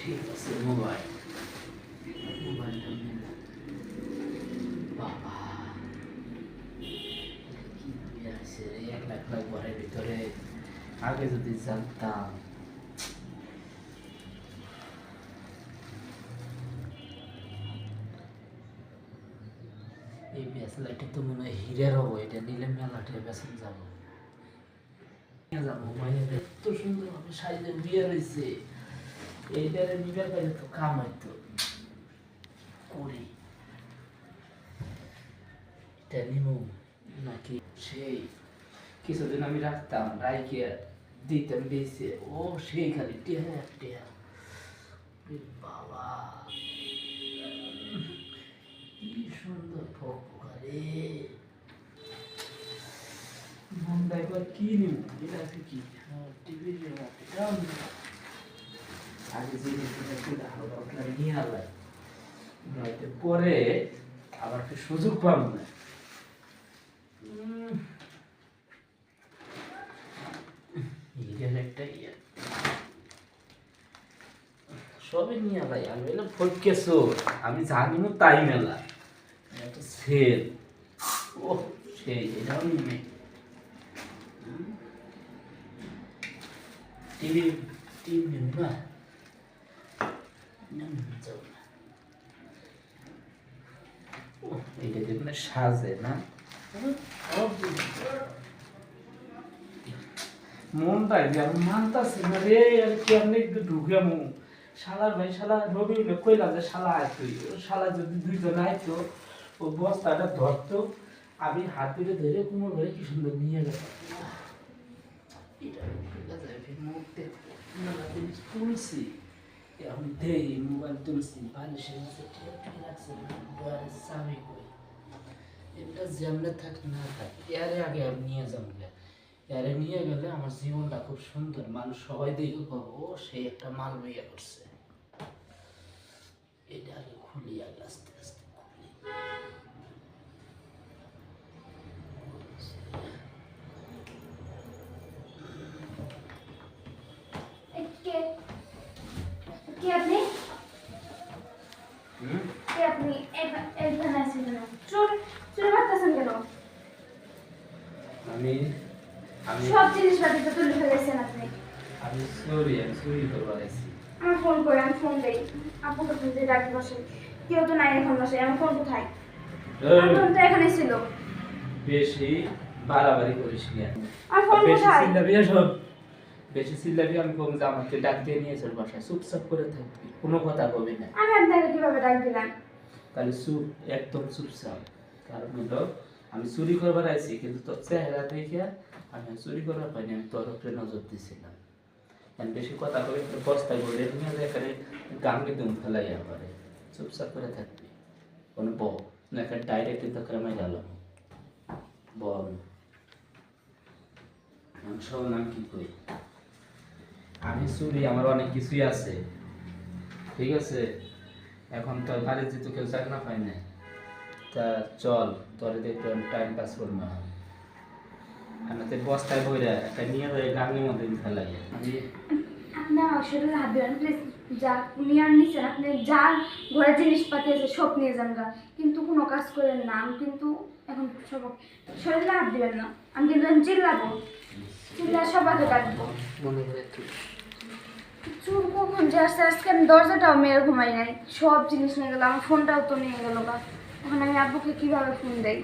ঠিক আছে মোবাইল মোবাইলটা নিলাম বাবা কি আছে এক লাখ লাখ ঘরের ভিতরে আগে যদি জানতাম মনে হয় হিরের হব এটা নিলে মেলাটা বেসন করি। এটা নাকি? সেই, কিছুদিন আমি রাখতাম রাইকে দিতাম বেশি ও, সেই খালি টেহা টেহা বাবা। কি নিব? এটা আছে কি? টিভির রিমোট এটাও নিব। আগে যে জিনিসটা খুলে হালকা পাতলা নিয়ে আলাই নয়তো পরে আবার একটা সুযোগ পাবো না। উম, এটার একটা ইয়ে। সবই নিয়ে ভাই আমি এলাম ফটকে আমি জানি না তাই মেলা। একটা সেল ও সেই এটাও নিবে। টিভি টিভি যে আমি মানতাছি না রে আর কি আপনি একটু ঢুকে মু। শালার ভাই, শালা রবি হইলে, কইলা যে শালা আইতো শালা যদি দুইজন আইতো, ও বস্তাটা ধরতো, আমি হাত ধরে ধরে কুমোর ঘরে কি সুন্দর নিয়ে ঢুকে এটা যেমনে থাক, না থাক, এরে আগে আমি নিয়ে যাব। এরে নিয়ে গেলে আমার জীবনটা খুব সুন্দর, মানুষ সবাই দেখে পাবো একটা মাল বইয়া করছে। এটা আগে খুলি আগে আস্তে খুলি কে কে আপনি? কে আপনি এখানে আছেন কেন চোর চোর মারতেছেন কেন? আমি আমি সব জিনিসপাতি তো তুলে ফেলেছেন আপনি। আমি সরি আমি চুরি করবার আছি আমার ফোন করে আমি ফোন দেই। আপুকে ফোন দিয়ে ডাকি বসে। কেউ তো নাই এখন বসে আমার ফোন কোথায়? ফোন তো এখানে ছিল। বেশি বাড়াবাড়ি করিস না আমার ফোন বেশি কোথায়? চিল্লাবি সব বেশি চিল্লাবি আমি কম যে আমাকে ডাক দিয়ে নিয়ে চল বাসায়। চুপচাপ করে থাকবি কোনো কথা বলবি না। আমি আপনাকে কীভাবে ডাক দিলাম? তাহলে চুপ একদম চুপচাপ। কারণ হলো আমি চুরি করবার আইছি কিন্তু তোর চেহারা দেখে আমি চুরি করবার পাইনি আমি তোর উপরে নজর দিছিলাম। আমি বেশি কথা কবে বস্তায় বলে নিয়ে যায় এখানে গামকে দুম ফেলাইয়া পারে চুপচাপ করে থাকবি। কোনো ব না এখানে ডাইরেক্ট তো করে আমি গেলাম বল। আমি সব নাম কি করি আমি চুরি আমার অনেক কিছুই আছে। ঠিক আছে? এখন তো বাড়ির যেহেতু কেউ চাকরি না পায় না তা চল তোরে দেখতে টাইম পাস করব আমি তো বস্তায় বইরা একটা নিয়ে যাই গানের মধ্যে ফেলাই। আমি আপনি আমার শরীরে হাত দেবেন প্লিজ যা নিয়ে আর নিচ্ছেন আপনি যা ঘরের জিনিসপাতি আছে সব নিয়ে যান গা। কিন্তু কোনো কাজ করেন না আমি কিন্তু এখন সব শরীরে হাত দিবেন না আমি কিন্তু চিল্লাবো। চিল্লা সবাইকে ডাকবো মনে করে চুর কখন যে আমি দরজাটাও ঘুমাই নাই। সব জিনিস নিয়ে গেলাম, ফোনটাও তো নিয়ে গেলো বা এখন আমি আব্বুকে কীভাবে ফোন দেই?